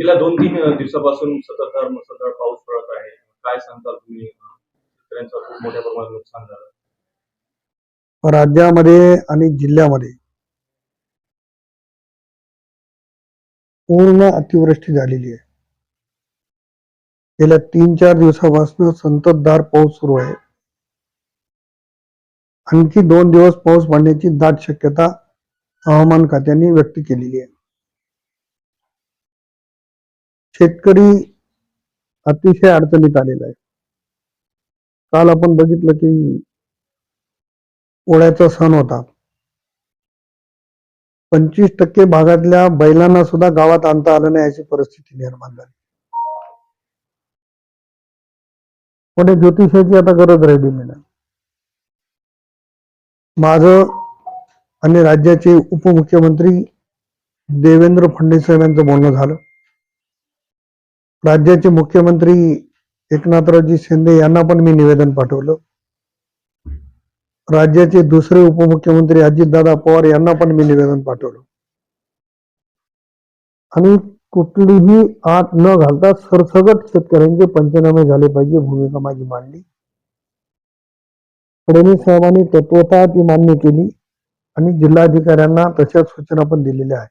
गेल्या दोन तीन दिवसापासून सततधार मुसळधार पाऊस पडत आहे. काय सांगताल तुम्ही? शेतकऱ्यांचं खूप मोठ्या प्रमाणात नुकसान झालं. राज्यामध्ये आणि जिल्ह्यामध्ये पूर्ण अतिवृष्टी झालेली आहे. गेल्या तीन चार दिवसापासून संततधार पाऊस सुरू आहे. आणखी दोन दिवस पाऊस पडण्याची दाट शक्यता हवामान खात्याने व्यक्त केलेली आहे. शेतकरी अतिशय अडचणीत आलेला आहे. काल आपण बघितलं की पोळ्याचा सण होता. पंचवीस टक्के भागातल्या बैलांना सुद्धा गावात आणता आलं नाही अशी परिस्थिती निर्माण झाली. पण ज्योतिषाची आता गरज राहिलेली नाही. माझं आणि राज्याचे उपमुख्यमंत्री देवेंद्र फडणवीस यांचं बोलणं झालं. राज्याचे मुख्यमंत्री एकनाथरावजी शिंदे यांना पण मी निवेदन पाठवलं. राज्याचे दुसरे उपमुख्यमंत्री अजितदादा पवार यांना पण मी निवेदन पाठवलं. आणि कुठलीही आत न घालता सरसगट शेतकऱ्यांचे पंचनामे झाले पाहिजे भूमिका माझी मांडली. फडणवीस साहेबांनी तत्वता ती मान्य केली आणि जिल्हाधिकाऱ्यांना तशा सूचना पण दिलेल्या आहेत.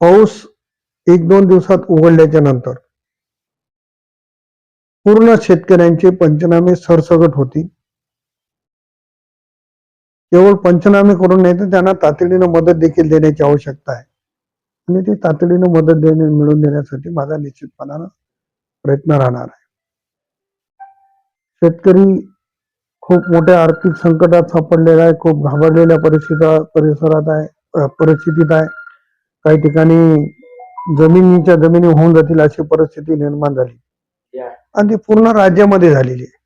पाऊस एक दोन दिवसात उघडल्याच्या नंतर पूर्ण शेतकऱ्यांचे पंचनामे सरसगट होतील केवळ पंचनामे करून नाही तर त्यांना तातडीनं मदत देखील देण्याची आवश्यकता आहे. आणि ती तातडीनं मदत देणे मिळवून देण्यासाठी माझा निश्चितपणानं प्रयत्न राहणार आहे. शेतकरी खूप मोठ्या आर्थिक संकटात सापडलेला आहे खूप घाबरलेल्या परिस्थिती परिसरात आहे परिस्थितीत आहे. काही ठिकाणी जमिनीच्या जमिनी होऊन जातील अशी परिस्थिती निर्माण झाली. आणि ती पूर्ण राज्यामध्ये झालेली आहे.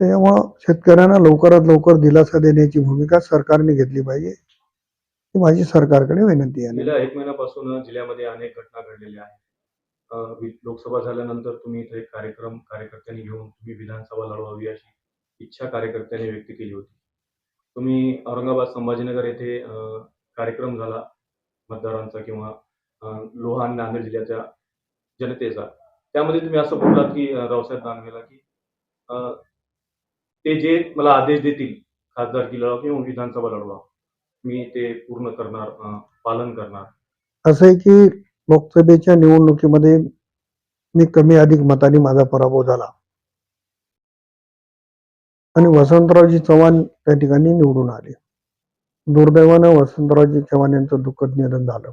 त्याच्यामुळं शेतकऱ्यांना लवकरात लवकर दिलासा देण्याची भूमिका सरकारने घेतली पाहिजे. ही माझी सरकारकडे विनंती आहे. गेल्या एक महिन्यापासून जिल्ह्यामध्ये अनेक घटना घडलेल्या आहेत. लोकसभा झाल्यानंतर तुम्ही इथे एक कार्यक्रम कार्यकर्त्यांनी घेऊन तुम्ही विधानसभा लढवावी अशी इच्छा कार्यकर्त्यांनी व्यक्त केली होती. तुम्ही औरंगाबाद संभाजीनगर येथे कार्यक्रम झाला. मतदारांचा किंवा लोहा आणि नांदेड जिल्ह्याच्या जनतेचा. त्यामध्ये तुम्ही असं बोललात की रावसाहेब दानवेला की ते जे मला आदेश देतील खासदारकी लढवा किंवा विधानसभा लढवा मी ते पूर्ण करणार पालन करणार. असं आहे की लोकसभेच्या निवडणुकीमध्ये मी कमी अधिक मताने माझा पराभव झाला. आणि वसंतरावजी चव्हाण त्या ठिकाणी निवडून आले. दुर्दैवानं वसंतरावजी चव्हाण यांचं दुःखद निधन झालं.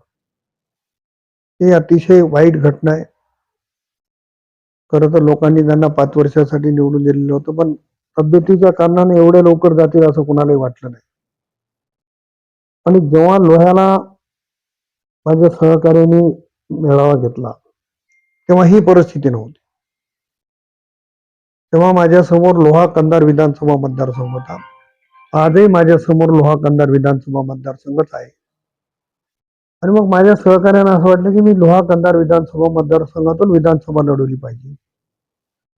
ही अतिशय वाईट घटना आहे. खरं तर लोकांनी त्यांना पाच वर्षासाठी निवडून दिलेलं होतं पण तब्येतीच्या कारणाने एवढे लवकर जातील असं कुणालाही वाटलं नाही. आणि जेव्हा लोह्याला माझ्या सहकार्याने मेळावा घेतला तेव्हा ही परिस्थिती नव्हती. तेव्हा माझ्यासमोर लोहा कंदार विधानसभा मतदारसंघ होता. आजही माझ्यासमोर लोहा कंदार विधानसभा मतदारसंघच आहे. आणि मग माझ्या सहकार्यानं असं वाटलं की मी लोहा कंधार विधानसभा मतदारसंघातून विधानसभा लढवली पाहिजे.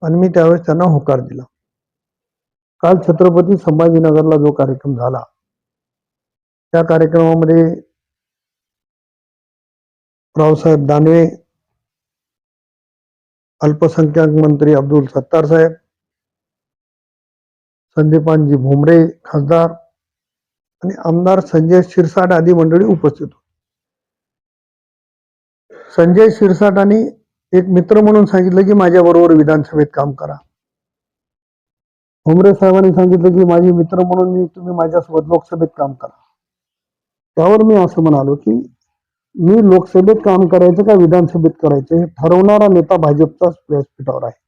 आणि मी त्यावेळेस त्यांना होकार दिला. काल छत्रपती संभाजीनगरला जो कार्यक्रम झाला त्या कार्यक्रमामध्ये रावसाहेब दानवे अल्पसंख्याक मंत्री अब्दुल सत्तार साहेब संदीपानजी भुमरे खासदार आणि आमदार संजय शिरसाट आदी मंडळी उपस्थित होती. संजय शिरसाटांनी एक मित्र म्हणून सांगितलं की माझ्याबरोबर विधानसभेत काम करा. भुमरे साहेबांनी सांगितलं की माझे मित्र म्हणून मी तुम्ही माझ्यासोबत लोकसभेत काम करा. त्यावर मी असं म्हणालो की मी लोकसभेत काम करायचं का विधानसभेत करायचं हे ठरवणारा नेता भाजपचाच व्यासपीठावर आहे.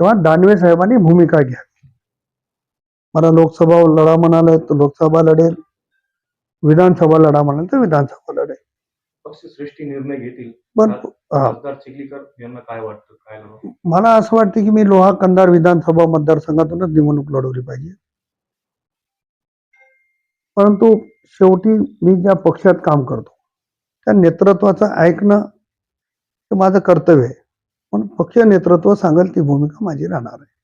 तेव्हा दानवे साहेबांनी भूमिका घ्यावी मला लोकसभा लढा म्हणाल तर लोकसभा लढेल विधानसभा लढा म्हणाल तर विधानसभा लढेल. पक्ष श्रेष्ठी निर्णय घेतील. पण हा, खासदार चिखलीकर यांना काय वाटतं काय मला असं वाटतं की मी लोहा कंदार विधानसभा मतदारसंघातूनच निवडणूक लढवली पाहिजे. परंतु शेवटी मी ज्या पक्षात काम करतो त्या नेतृत्वाचं ऐकणं हे माझं कर्तव्य आहे. पण पक्ष नेतृत्व सांगेल ती भूमिका माझी राहणार आहे.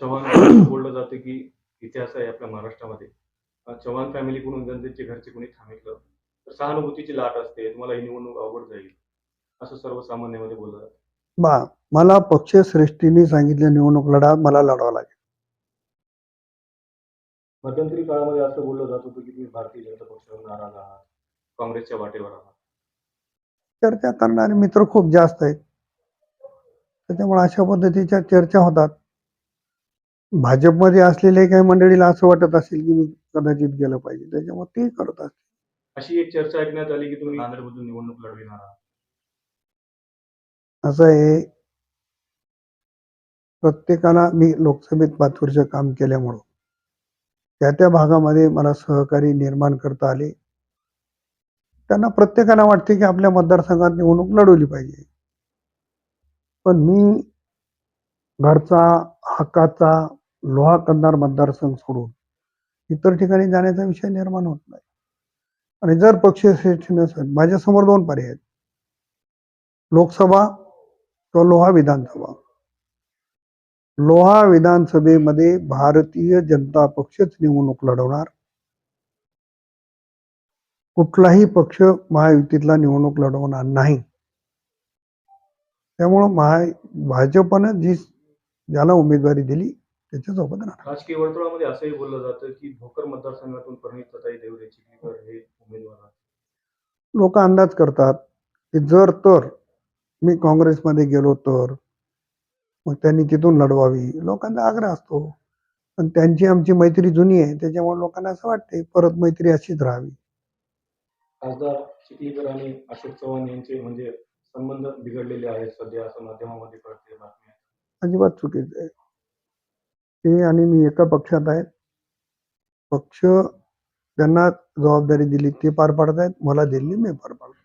चव्हाण बोललं जातं की इतिहास आहे आपल्या महाराष्ट्रामध्ये. अं, चव्हाण फॅमिलीकडून जनतेचे घरचे कोणी थांबितलं? तर सहानुभूतीची लाट असते तुम्हाला ही निवडणूक अवघड जाईल. असं सर्वसामान्यामध्ये बोललं जातं बा मला पक्षश्रेष्ठींनी सांगितलं निवडणूक लढा मला लढावं लागेल. मध्यंतरी काळामध्ये असं बोललं जात होतं की तुम्ही भारतीय जनता पक्षावर नाराज आहात काँग्रेसच्या वाटेवर आहात. चर्चा करणारे मित्र खूप जास्त आहेत. त्याच्यामुळे अशा पद्धतीच्या चर्चा होतात. भाजपमध्ये असलेल्या काही मंडळीला असं वाटत असेल की मी कदाचित गेलं पाहिजे. त्याच्यामुळे ते करत असतील. अशी एक चर्चा ऐकण्यात आली की तुम्ही नांदेडमधून निवडणूक लढविणार आहात. असं आहे प्रत्येकाला मी लोकसभेत पाच वर्ष काम केल्यामुळं त्या त्या भागामध्ये मला सहकारी निर्माण करता आले. त्यांना प्रत्येकाला वाटते की आपल्या मतदारसंघात निवडणूक लढवली पाहिजे. पण मी घरचा हक्काचा लोहा कंदार मतदारसंघ सोडून इतर ठिकाणी जाण्याचा विषय निर्माण होत नाही. आणि जर पक्ष श्रेष्ठ नसेल माझ्यासमोर दोन पर्याय आहेत. लोकसभा किंवा लोहा विधानसभा. लोहा विधानसभेमध्ये भारतीय जनता पक्षच निवडणूक लढवणार. कुठलाही पक्ष महायुतीतला निवडणूक लढवणार नाही. त्यामुळं महा भाजपनं जी ज्याला उमेदवारी दिली त्याच्यासोबत राहणार. राजकीय वर्तुळामध्ये असंही बोललं जातं की भोकर मतदारसंघातून परिणितताई देवरे चिखलीकर हे उमेदवार लोक अंदाज करतात की जर तर मी काँग्रेसमध्ये गेलो तर मग त्यांनी तिथून लढवावी. लोकांचा आग्रह असतो. पण त्यांची आमची मैत्री जुनी आहे. त्याच्यामुळे लोकांना असं वाटते परत मैत्री अशीच राहावी. खासदार चिखलीकर आणि अशोक चव्हाण यांचे म्हणजे संबंध बिघडलेले आहेत. सध्या असं माध्यमामध्ये कळते बातम्या. अजिबात चुकीचं आहे. ते आणि मी एका पक्षात आहेत. पक्ष त्यांना जबाबदारी दिली ते पार पाडतायत मला दिली मी पार पाडतो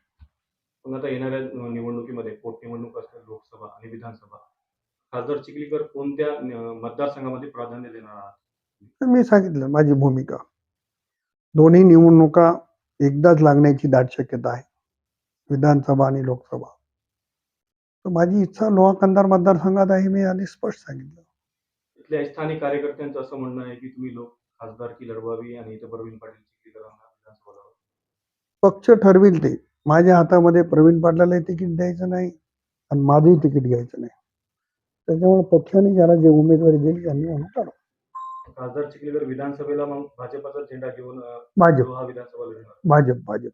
पण आता येणाऱ्या निवडणुकीमध्ये पोटनिवडणूक असेल लोकसभा आणि विधानसभा. खासदार चिखलीकर कोणत्या मतदारसंघामध्ये प्राधान्य देणार आहात? तर मी सांगितलं माझी भूमिका. दोन्ही निवडणुका एकदाच लागण्याची दाट शक्यता आहे. विधानसभा आणि लोकसभा. तर माझी इच्छा लोहा कंधार मतदारसंघात आहे मी आधी स्पष्ट सांगितलं. इथल्या स्थानिक कार्यकर्त्यांचं असं म्हणणं आहे की तुम्ही लोक खासदारकी लढवावी आणि इथे प्रवीण पाटील पक्ष ठरविल ते. माझ्या हातामध्ये प्रवीण पाटलालाही तिकीट द्यायचं नाही आणि माझंही तिकीट घ्यायचं नाही. त्याच्यामुळे पक्षाने ज्याला जे उमेदवारी दिली त्यांनी म्हणून काढू. खासदार चिखलीकर विधानसभेला मग भाजपाचा झेंडा घेऊन भाजप. लोहा विधानसभा भाजप भाजप.